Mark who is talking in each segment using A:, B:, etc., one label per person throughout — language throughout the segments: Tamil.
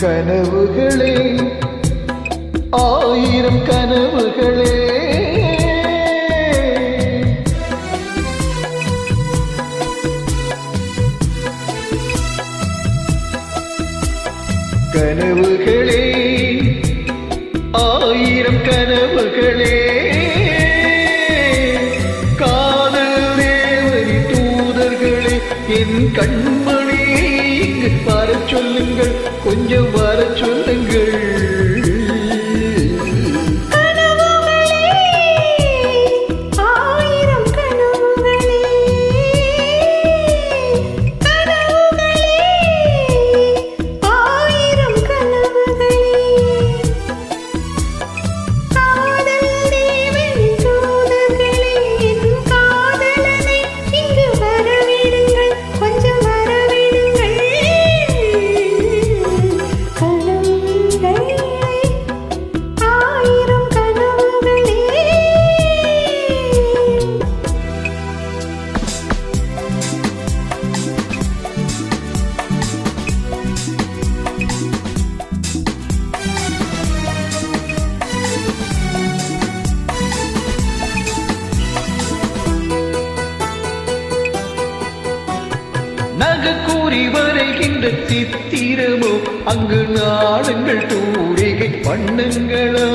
A: கனவுகளே ஆயிரம் கனவுகளே. கனவுகளே ஆயிரம் கனவுகளே. காதல் தேவரி தூதர்களே என் கண்மணி வர சொல்லுங்கள் கொஞ்சம் வர சொல்லுங்கள். நகை கூறி வரைகின்ற சித்திரமோ அங்கு நாடுங்கள் தூரிகை பண்ணுங்களோ.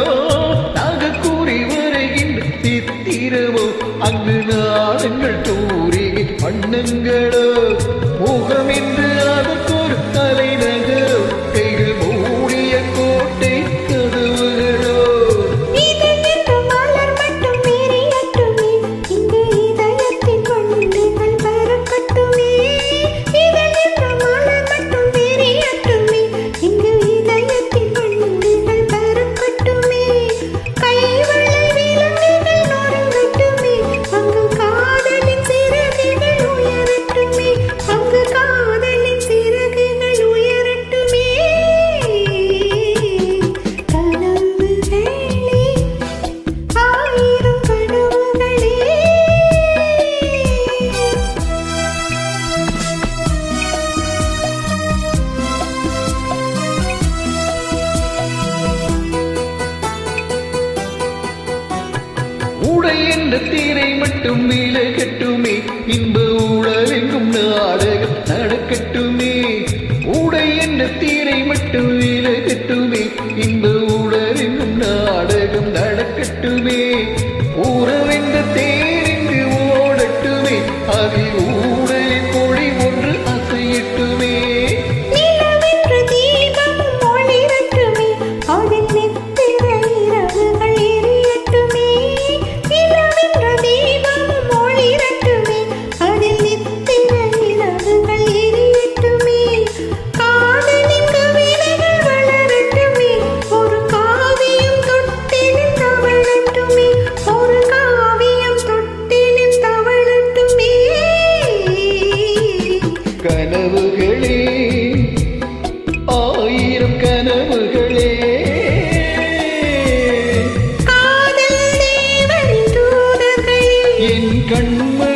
A: உடை என்ற தீரை மட்டும் மீள கட்டுமே. இன்ப உடலெங்கும் நாடகம் நடக்கட்டுமே. உடை என்ற தீரை மட்டும் மீள கட்டுமே. இன்ப உடலெங்கும் நாடகம் நடக்கட்டுமே. உறவென்ற தேரிங்கு ஓடட்டுமே. அதில் என் கண்மணி